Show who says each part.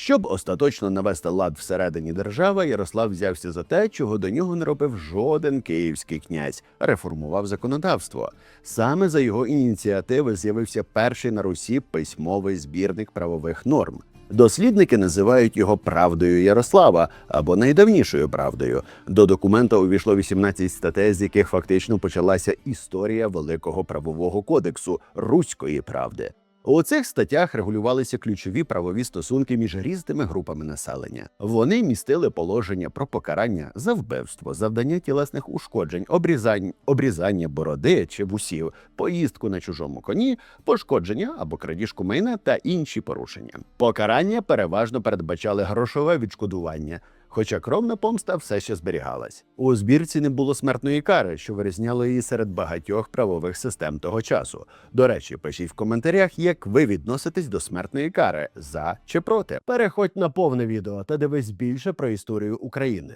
Speaker 1: Щоб остаточно навести лад всередині держави, Ярослав взявся за те, чого до нього не робив жоден київський князь, реформував законодавство. Саме за його ініціативи з'явився перший на Русі письмовий збірник правових норм. Дослідники називають його правдою Ярослава або найдавнішою правдою. До документа увійшло 18 статей, з яких фактично почалася історія великого правового кодексу руської правди. У цих статтях регулювалися ключові правові стосунки між різними групами населення. Вони містили положення про покарання за вбивство, завдання тілесних ушкоджень, обрізань, обрізання бороди чи вусів, поїздку на чужому коні, пошкодження або крадіжку майна та інші порушення. Покарання переважно передбачали грошове відшкодування. Хоча кровна помста все ще зберігалась. У збірці не було смертної кари, що вирізняло її серед багатьох правових систем того часу. До речі, пишіть в коментарях, як ви відноситесь до смертної кари за чи проти. Переходь на повне відео та дивись більше про історію України.